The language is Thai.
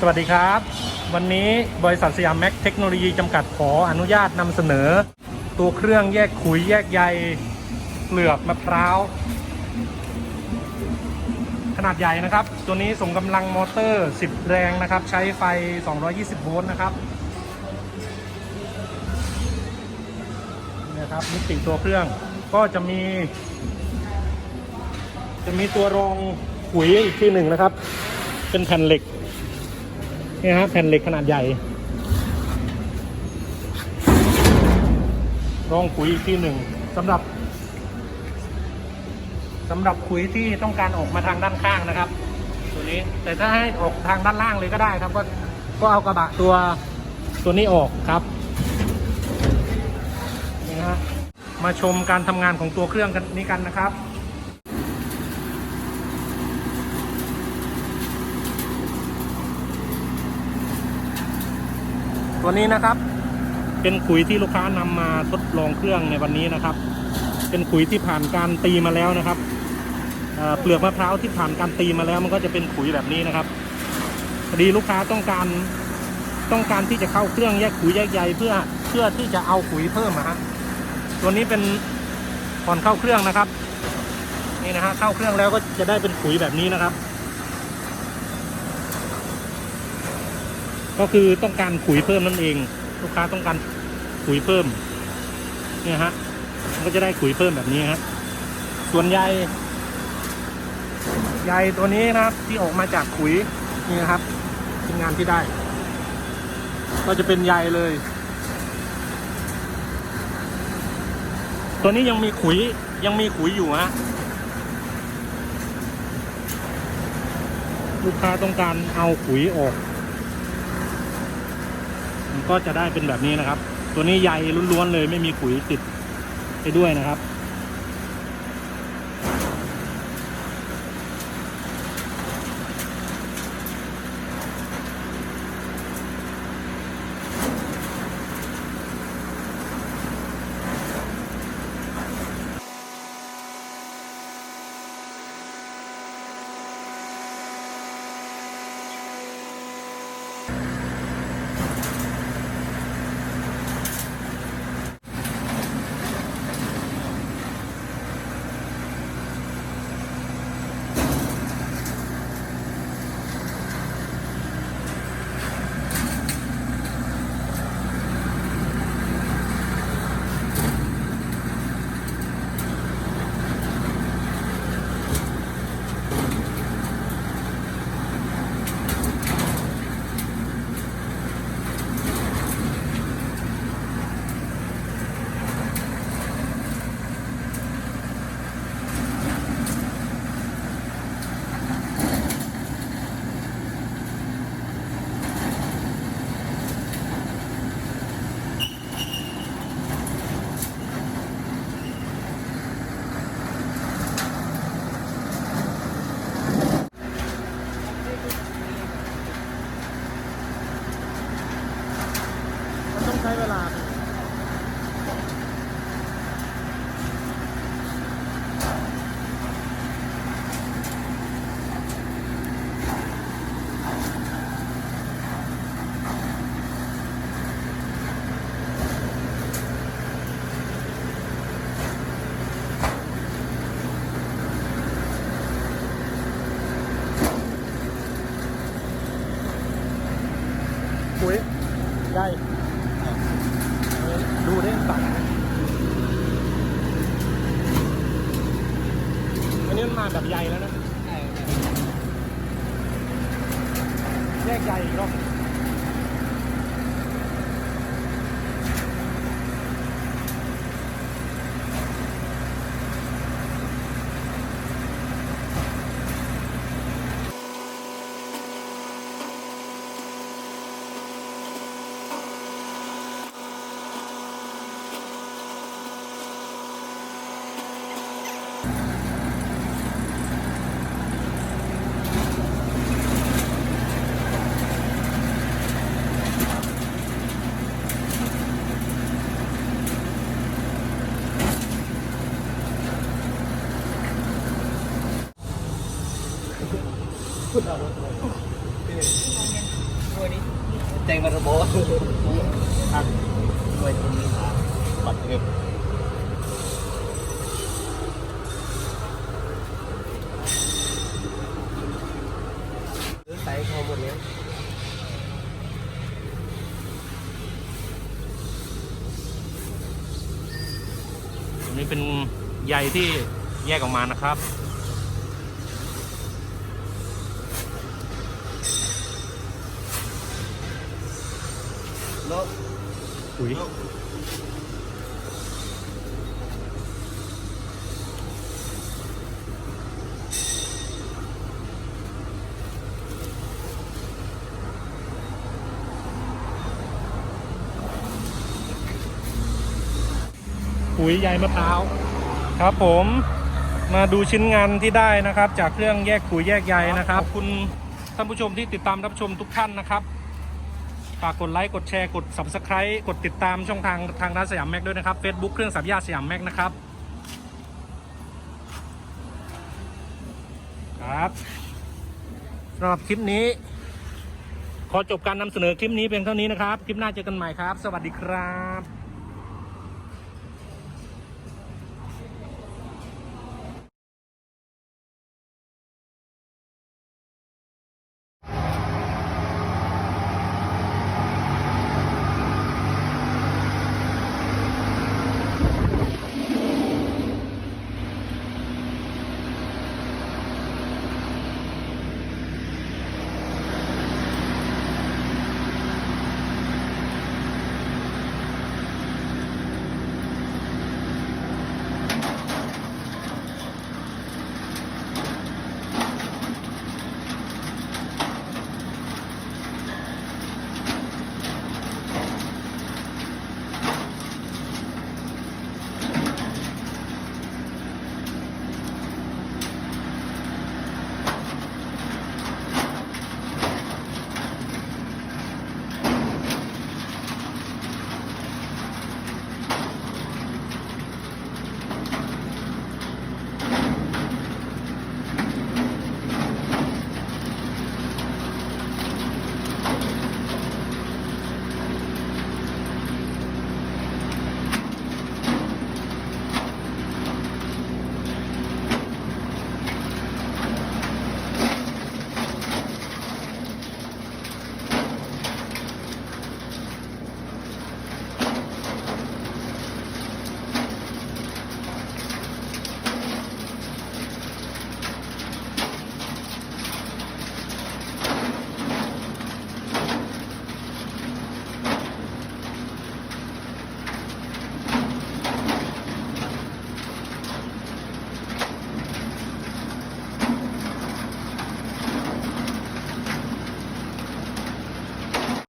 สวัสดีครับ วันนี้บริษัทสยามแม็กเทคโนโลยีจำกัดขออนุญาตนำเสนอ ตัวเครื่องแยกขุยแยกใยเปลือกมะพร้าว ขนาดใหญ่นะครับ ตัวนี้ส่งกำลังมอเตอร์ 10 แรงนะครับ ใช้ไฟ 220 โวลต์นะครับนะครับมิติตัวเครื่องก็จะมี จะมีตัวรองขุยอีกที่หนึ่งนะครับ เป็นแผ่นเหล็ก นี่ฮะแผ่นเหล็กขนาดใหญ่รองขุยอีกที่หนึ่งสำหรับสำหรับขุยที่ต้องการออกมาทางด้านข้างนะครับ ตัวนี้แต่ถ้าให้ออกทางด้านล่างเลยก็ได้ครับ ก็ก็เอากระบะตัวตัวนี้ออกครับนี่ฮะมาชมการทำงานของตัวเครื่องกันนี้กันนะครับ ตัวนี้นะครับ เป็นขุยที่ลูกค้านำมาทดลองเครื่องในวันนี้นะครับ เป็นขุยที่ผ่านการตีมาแล้วนะครับเอ่อเปลือกมะพร้าวที่ผ่านการตีมาแล้ว มันก็จะเป็นขุยแบบนี้นะครับพอดีลูกค้าต้องการต้องการที่จะเข้าเครื่องแยกขุยแยกใยเพื่อเพื่อที่จะเอาขุยเพิ่มนะฮะตัวนี้เป็นก่อนเข้าเครื่องนะครับ นี่นะฮะเข้าเครื่องแล้วก็จะได้เป็นขุยแบบนี้นะครับ ก็คือต้องการขุยเพิ่มนั่นเอง ลูกค้าต้องการขุยเพิ่มเนี่ยฮะมันก็จะได้ขุยเพิ่มแบบนี้ฮะส่วนใยใยตัวนี้นะครับที่ออกมาจากขุยนี่นะครับเป็นงานที่ได้ ก็จะเป็นใยเลย ตัวนี้ยังมีขุยยังมีขุยอยู่ฮะลูกค้าต้องการเอาขุยออก ก็จะได้เป็นแบบนี้นะครับ ตัวนี้ใยล้วนๆเลยไม่มีขุยติดไปด้วยนะครับ แบบใหญ่แล้วนะแยกใหญ่อีกรอบ แตงมารบบอันด้วยตนี้บัตรเองใส่เขาหมดเลยนี่เป็นใยที่แยกออกมานะครับ เนาะปุ๋ยปุ๋ยใยมะพร้าวครับผมมาดูชิ้นงานที่ได้นะครับ จากเครื่องแยกปุ๋ยแยกใยนะครับขอบคุณท่านผู้ชมที่ติดตามรับชมทุกท่านนะครับ ฝากกดไลค์ กดแชร์ กด subscribe กดติดตามช่องทางทางร้านสยามแม็กด้วยนะครับ Facebook เครื่องสับยาสยามแม็กนะครับ ครับสำหรับคลิปนี้ ขอจบการนำเสนอคลิปนี้เพียงเท่านี้นะครับ คลิปหน้าเจอกันใหม่ครับ สวัสดีครับ